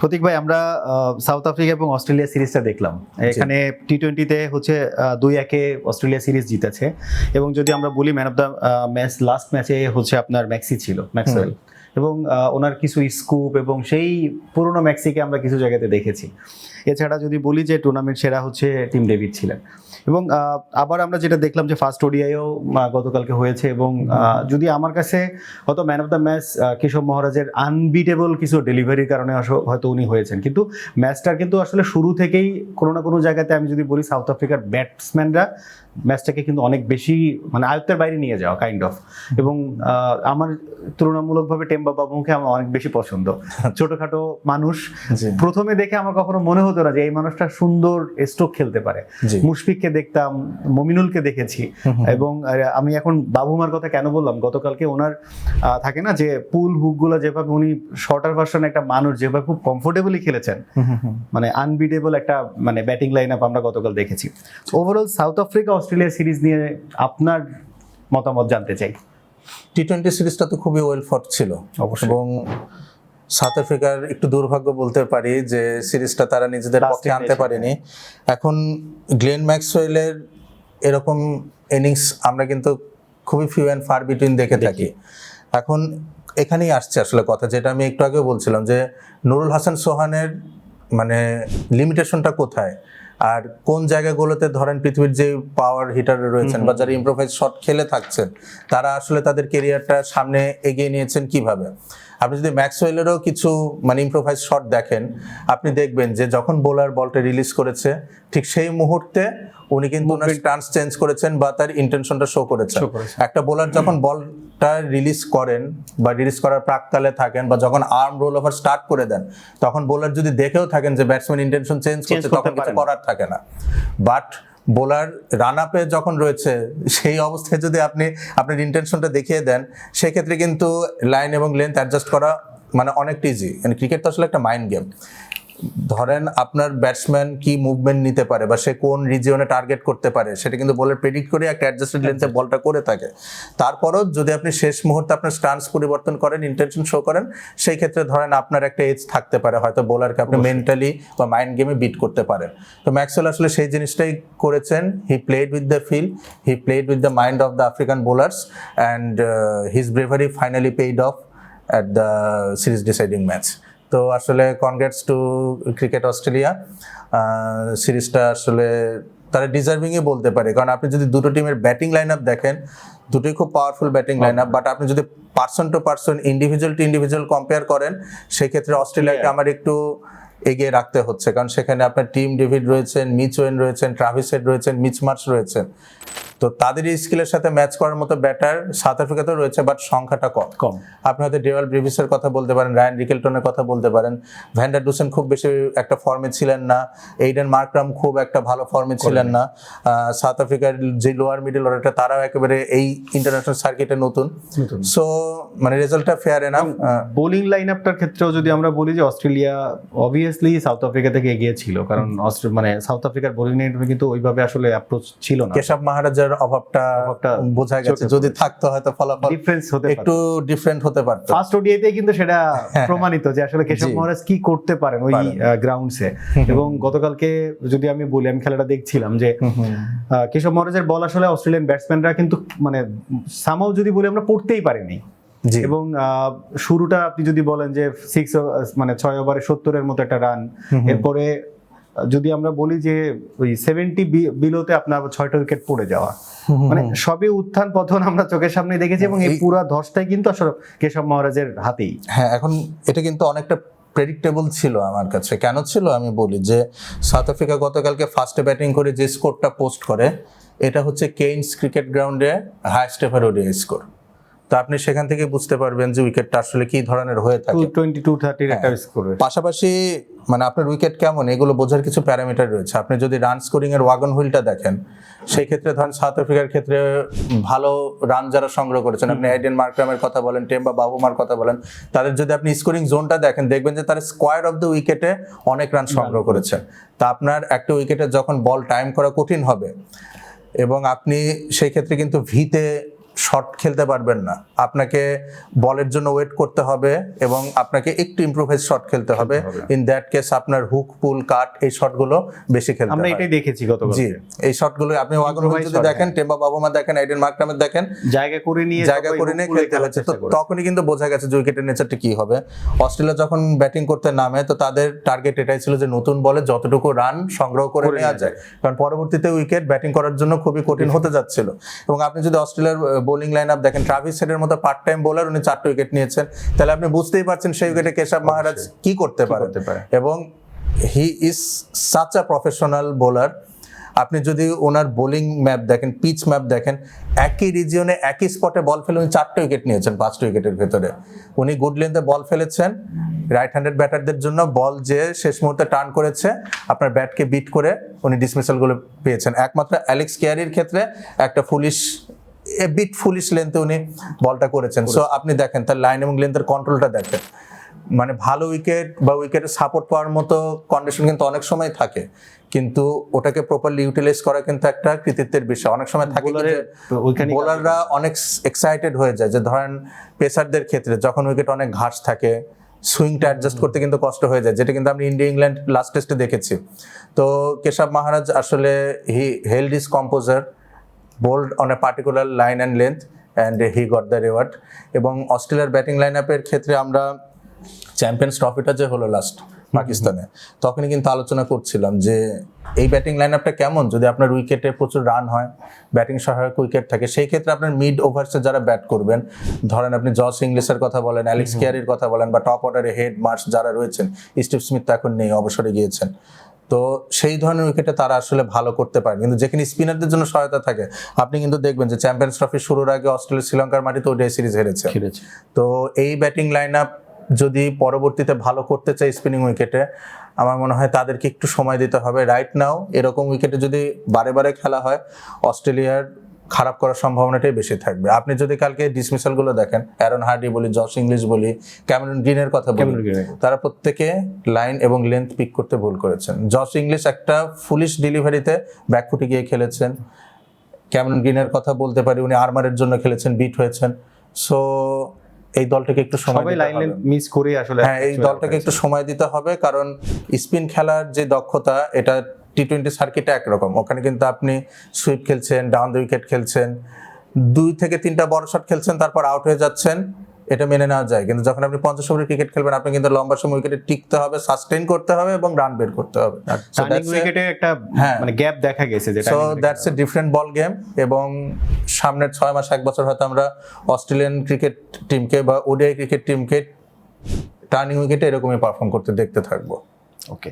প্রতীক ভাই আমরা south Africa এবং অস্ট্রেলিয়া সিরিজটা দেখলাম। এখানে টি টোয়েন্টিতে হচ্ছে দুই একে অস্ট্রেলিয়া সিরিজ জিতেছে। এবং যদি আমরা বলি man of the match last ম্যাচে হচ্ছে আপনার ম্যাক্সি ছিল ম্যাক্সওয়েল এবং ওনার কিছু স্কুপ এবং সেই পুরনো ম্যাক্সিকে আমরা কিছু জায়গাতে দেখেছি। এছাড়া যদি বলি যে টুর্নামেন্ট সেরা হচ্ছে টিম ডেভিড ছিলেন। এবং আবার আমরা যেটা দেখলাম যে ফার্স্ট ওডিআইও গতকালকে হয়েছে এবং যদি আমার কাছে হয়তো man of the match Keshav মহারাজের আনবিটেবল কিছু ডেলিভারির কারণে হয়তো উনি হয়েছেন। কিন্তু ম্যাচটার কিন্তু আসলে শুরু থেকেই কোনো না কোনো জায়গাতে আমি যদি বলি সাউথ আফ্রিকার ব্যাটসম্যানরা ম্যাচটাকে কিন্তু অনেক বেশি মানে আয়ত্তের বাইরে নিয়ে যাওয়া কাইন্ড অফ এবং আমার তুলনামূলকভাবে টেম্বা বাবুকে আমার অনেক বেশি পছন্দ। ছোটখাটো মানুষ প্রথমে দেখে আমার কখনো মনে হতো না যে এই মানুষটা সুন্দর স্ট্রোক খেলতে পারে। মুশফিককে দেখতাম মমিনুলকে দেখেছি। এবং আমি এখন বাবুমার কথা কেন বললাম? গতকালকে ওনার আহ, থাকে না যে পুল হুকগুলো যেভাবে উনি শর্টার ভার্সন একটা মানুষ যেভাবে খুব কমফোর্টেবলি খেলেছেন। মানে আনবিটেবল একটা মানে ব্যাটিং লাইন আপ আমরা গতকাল দেখেছি। Overall South Africa Australia series নিয়ে আপনার মতামত জানতে চাই। টি টোয়েন্টি সিরিজটা তো খুবই ওয়েল ফট ছিল। অবশ্যই। এবং সাউথ আফ্রিকার একটু দুর্ভাগ্য বলতে পারি যে সিরিজটা তারা নিজেদের পক্ষে আনতে পারেনি। এখন গ্লেন ম্যাক্সওয়েলের এরকম ইনিংস আমরা কিন্তু খুবই ফিউ অ্যান্ড ফার বিটুইন দেখে থাকি। এখন এখানেই আসছে আসলে কথা যেটা আমি একটু আগে বলছিলাম যে নুরুল হাসান সোহানের মানে লিমিটেশনটা কোথায়? আর কোন জায়গাগুলোতে ধরেন পৃথিবীর যে পাওয়ার হিটার রয়েছেন বা যারা ইম্প্রোভাইজ শট খেলে থাকছেন তারা আসলে তাদের কেরিয়ারটা সামনে এগিয়ে নিয়েছেন কীভাবে? আপনি যদি ম্যাক্সওয়েলেরও কিছু মানে ইম্প্রোভাইজ শট দেখেন আপনি দেখবেন যে যখন বোলার বলটা রিলিজ করেছে ঠিক সেই মুহূর্তে উনি কিন্তু ওনার স্টান্স চেঞ্জ করেছেন বা তার ইন্টেনশনটা শো করেছেন। একটা বোলার যখন বলটা রিলিজ করেন বা রিলিজ করার প্রাককালে থাকেন বা যখন আর্ম রোল ওভার স্টার্ট করে দেন তখন বোলার যদি দেখেও থাকেন যে ব্যাটসম্যান ইন্টেনশন চেঞ্জ করছে করতে তখন কিছু করার থাকে না। বাট বোলার রান আপে যখন রয়েছে সেই অবস্থায় যদি আপনি আপনার ইন্টেনশনটা দেখিয়ে দেন সেক্ষেত্রে কিন্তু লাইন এবং লেন্থ অ্যাডজাস্ট করা মানে অনেকটা ইজি মানে ক্রিকেট তো আসলে একটা মাইন্ড গেম ধরেন আপনার ব্যাটসম্যান কি মুভমেন্ট নিতে পারে বা সে কোন রিজিয়নে টার্গেট করতে পারে সেটা কিন্তু বলের প্রেডিক্ট করে একটা অ্যাডজাস্টেড লেন্থে বলটা করে থাকে। তারপরও যদি আপনি শেষ মুহূর্তে আপনার স্টান্স পরিবর্তন করেন ইন্টেনশন শো করেন সেই ক্ষেত্রে ধরেন আপনার একটা এজ থাকতে পারে হয়তো বোলারকে আপনি মেন্টালি বা মাইন্ড গেমে বিট করতে পারেন। তো ম্যাক্সওয়েল আসলে সেই জিনিসটাই করেছেন। He played with the feel he played with the mind of the African bowlers and his bravery finally paid off at the series deciding match তো আসলে কনগ্রেটস টু ক্রিকেট অস্ট্রেলিয়া সিরিজটা আসলে তারা ডিজার্ভিংই বলতে পারে। কারণ আপনি যদি দুটো টিমের ব্যাটিং লাইন আপ দেখেন দুটোই খুব powerful batting line up but আপনি যদি person to person individual to individual compare করেন সেক্ষেত্রে অস্ট্রেলিয়াকে আমার একটু এগিয়ে রাখতে হচ্ছে। কারণ সেখানে আপনার টিম ডেভিড রয়েছেন মিচ ওয়েন রয়েছেন ট্রাভিস হেড রয়েছেন মিচ মার্চ রয়েছেন। তো তাদের স্কিলের সাথে ম্যাচ করার মতো ব্যাটার সাউথ আফ্রিকাতেও রয়েছে বাট সংখ্যাটা কম। কম। আপনি হয়তো ডেওয়াল ব্রিভিসের কথা বলতে পারেন রায়ান রিকেলটনের কথা বলতে পারেন। ভ্যান্ডার ডুসেন খুব বেশি একটা ফর্মে ছিলেন না। এইডেন মার্করাম খুব একটা ভালো ফর্মে ছিলেন না। সাউথ আফ্রিকার যে লোয়ার মিডল অর্ডারটা তারাও একেবারে এই ইন্টারন্যাশনাল সার্কিটে নতুন। সো মানে রেজাল্টটা ফেয়ার এনাফ বোলিং লাইন আপটার ক্ষেত্রেও যদি আমরা বলি যে অস্ট্রেলিয়া অবভিয়াসলি সাউথ আফ্রিকা থেকে এগিয়ে ছিল। কারণ মানে সাউথ আফ্রিকার বোলিং লাইন কিন্তু ওইভাবে আসলে অ্যাপ্রোচ ছিল না। কেশব মহারাজার অভাবটা অভাবটা বোঝা গেছে। যদি থাকতো হয়তো ফলাফল ডিফারেন্স হতে একটু ডিফারেন্ট হতে পারতো। ফার্স্ট ওডিআইতে কিন্তু সেটা প্রমাণিত যে আসলে কেশব মহারাজ কি করতে পারেন ওই গ্রাউন্ডসে এবং গতকালকে যদি আমি বলি আমি খেলাটা দেখছিলাম যে কেশব মহারাজের বল আসলে অস্ট্রেলিয়ান ব্যাটসম্যানরা কিন্তু মানে সামাও যদি বলি আমরা পড়তেই পারিনি। এবং আহ, শুরুটা আপনি যদি বলেন যে সিক্স মানে ছয় ওভারে সত্তরের মতো একটা রান। এরপরে যদি আমরা বলি যে ওই সেভেন্টি বিলোতে আপনার ছয়টা উইকেট পড়ে যাওয়া। মানে সবই উত্থান পতন আমরা চোখের সামনে দেখেছি এবং এই এই- পুরা ধসটাই কিন্তু আসলে কেশব মহারাজের হাতেই। হ্যাঁ এখন এটা কিন্তু অনেকটা প্রেডিক্টেবল ছিল আমার কাছে। কেন ছিল আমি বলি যে সাউথ আফ্রিকা গতকালকে ফার্স্টে ব্যাটিং করে যে স্কোরটা পোস্ট করে এটা হচ্ছে কেইনস ক্রিকেট গ্রাউন্ডে হাইস্ট এভার ওডিআই স্কোর তো আপনি সেখান থেকে বুঝতে পারবেন যে উইকেটটা আসলে কি ধরনের হয়ে থাকে। টোয়েন্টি টু থার্টির একটা হ্যাঁ। স্কোর পাশাপাশি মানে আপনার উইকেট কেমন এগুলো বোঝার কিছু প্যারামিটার রয়েছে। আপনি যদি রান স্কোরিং এর ওয়াগন হুইলটা দেখেন সেই ক্ষেত্রে ধরেন সাউথ আফ্রিকার ক্ষেত্রে ভালো রান যারা সংগ্রহ করেছেন আপনি আইডেন মার্করামের কথা বলেন টেম্বা বাবুমার কথা বলেন তাদের যদি আপনি স্কোরিং জোনটা দেখেন দেখবেন যে তারা স্কোয়ার অফ দ্য উইকেটে অনেক রান সংগ্রহ করেছেন তা আপনার একটা উইকেটে যখন বল টাইম করা কঠিন হবে এবং আপনি সেই ক্ষেত্রে কিন্তু ভিতে শর্ট খেলতে পারবেন না। আপনাকে বলের জন্য ওয়েট করতে হবে এবং আপনাকে একটু ইমপ্রুভাইজ শট খেলতে হবে। ইন দ্যাট কেস আপনার হুক পুল কাট এই শটগুলো বেশি খেলতে আমরা এটাই দেখেছি গত জি এই শটগুলো আপনি ওয়াগন যদি দেখেন টেম্বা বাবুমা দেখেন আইডেন মার্করামের দেখেন জায়গা করে নিয়ে জায়গা করে নিয়ে খেলতে হচ্ছে। তো তখনই কিন্তু বোঝা গেছে যে উইকেটের নেচারটা কি হবে। অস্ট্রেলিয়া যখন ব্যাটিং করতে নামে তো তাদের টার্গেট এটাই ছিল যে নতুন বলে যতটুকু রান সংগ্রহ করে নেওয়া যায়। কারণ পরবর্তীতে উইকেট ব্যাটিং করার জন্য খুবই কঠিন হতে যাচ্ছিল। এবং আপনি যদি অস্ট্রেলিয়ার বোলিং লাইন আপ দেখেন ট্রাভিস হেডের মতো পার্ট টাইম বোলার উনি চারটে উইকেট নিয়েছেন। তাহলে আপনি বুঝতেই পারছেন সেই উইকেটে কেশব মহারাজ কি করতে পারে পারে। এবং he is such a professional bowler আপনি যদি ওনার বোলিং ম্যাপ দেখেন পিচ ম্যাপ দেখেন একই রিজিয়নে একই স্পটে বল ফেলে উনি চারটে উইকেট নিয়েছেন পাঁচটা উইকেটের ভেতরে। উনি গুড লেন্থে বল ফেলেছেন রাইট হ্যান্ডেড ব্যাটারদের জন্য বল যে শেষ মুহূর্তে টার্ন করেছে আপনার ব্যাটকে বিট করে উনি ডিসমিসালগুলো পেয়েছেন। একমাত্র অ্যালেক্স কেয়ারির ক্ষেত্রে একটা ফুলিশ বিট ফুলিশ লেন্থে উনি বলটা করেছেন। সো আপনি দেখেন তার লাইন এবং লেন্থের কন্ট্রোলটা দেখেন। মানে ভালো উইকেট বা উইকেটে সাপোর্ট পাওয়ার মতো কন্ডিশন কিন্তু অনেক সময় থাকে। কিন্তু ওটাকে প্রপারলি ইউটিলাইজ করা কিন্তু একটা কৃতিত্বের বিষয়। অনেক সময় থাকে বোলাররা অনেক এক্সাইটেড হয়ে যায়। যে ধরেন পেসারদের ক্ষেত্রে যখন উইকেট অনেক ঘাস থাকে সুইংটা অ্যাডজাস্ট করতে কিন্তু কষ্ট হয়ে যায়। যেটা কিন্তু আমরা ইন্ডিয়া ইংল্যান্ড লাস্ট টেস্টে দেখেছি। তো কেশব মহারাজ আসলে he held his composure bowled on a particular line and length and he got the reward এবং অস্ট্রেলিয়ার ব্যাটিং লাইন আপের ক্ষেত্রে আমরা চ্যাম্পিয়ন্স ট্রফিটা যে হলো লাস্ট পাকিস্তানে তখনই কিন্তু আলোচনা করছিলাম যে এই ব্যাটিং লাইন আপটা কেমন? যদি আপনার উইকেটে প্রচুর রান হয় ব্যাটিং সহায়ক উইকেট থাকে সেই ক্ষেত্রে আপনার মিড ওভার্সে যারা ব্যাট করবেন ধরেন আপনি জস ইংলিশের কথা বলেন অ্যালেক্স কেয়ারির কথা বলেন বা টপ অর্ডারে হেড মার্চ যারা রয়েছেন স্টিভ স্মিথ তো এখন নেই অবসরে গিয়েছেন। তো সেই ধরনের উইকেটে তারা আসলে ভালো করতে পারে কিন্তু যেখানে স্পিনারদের জন্য সহায়তা থাকে আপনি কিন্তু দেখবেন যে চ্যাম্পিয়ন্স ট্রফি শুরুর আগে অস্ট্রেলিয়া শ্রীলঙ্কার মাটিতে ওডিআই সিরিজ হেরেছে। তো এই ব্যাটিং লাইন আপ যদি পরবর্তীতে ভালো করতে চায় স্পিনিং উইকেটে আমার মনে হয় তাদেরকে একটু সময় দিতে হবে। রাইট নাও এরকম উইকেটে যদি বারে বারে খেলা হয় অস্ট্রেলিয়ার খারাপ করার সম্ভাবনাটাই বেশি থাকবে। আপনি যদি কালকে ডিসমিসালগুলো দেখেন অ্যারন হার্ডি বলি জস ইংলিশ বলি ক্যামেরন গ্রিনের কথা বলি তারা প্রত্যেকে লাইন এবং লেন্থ পিক করতে ভুল করেছেন। জস ইংলিশ একটা ফুলিশ ডেলিভারিতে ব্যাকফুটে গিয়ে খেলেছেন। ক্যামেরন গ্রিনের কথা বলতে পারি উনি আর্মারের জন্য খেলেছেন বিট হয়েছেন। সো এই দলটাকে একটু সময় সবাই লাইন মিস করে আসলে হ্যাঁ এই দলটাকে একটু সময় দিতে হবে কারণ স্পিন খেলার যে দক্ষতা এটা টি টোয়েন্টি সার্কিটে একরকম। ওখানে কিন্তু আপনি সুইপ খেলছেন ডাউন দ্য উইকেট খেলছেন দুই থেকে তিনটা বড় শট খেলছেন তারপর আউট হয়ে যাচ্ছেন এটা মেনে নেওয়া যায়। কিন্তু যখন আপনি পঞ্চাশ ওভারের ক্রিকেট খেলবেন আপনি কিন্তু লম্বা সময় উইকেটে টিকতে হবে সাস্টেইন করতে হবে এবং রান বের করতে হবে। উইকেটে একটা হ্যাঁ। মানে গ্যাপ দেখা গেছে যে so that's a. Different ball game এবং সামনের ছয় মাস এক বছর হয়তো আমরা অস্ট্রেলিয়ান ক্রিকেট টিমকে বা ওডিআই ক্রিকেট টিমকে টার্নিং উইকেটে এরকমই পারফর্ম করতে দেখতে থাকব। ওকে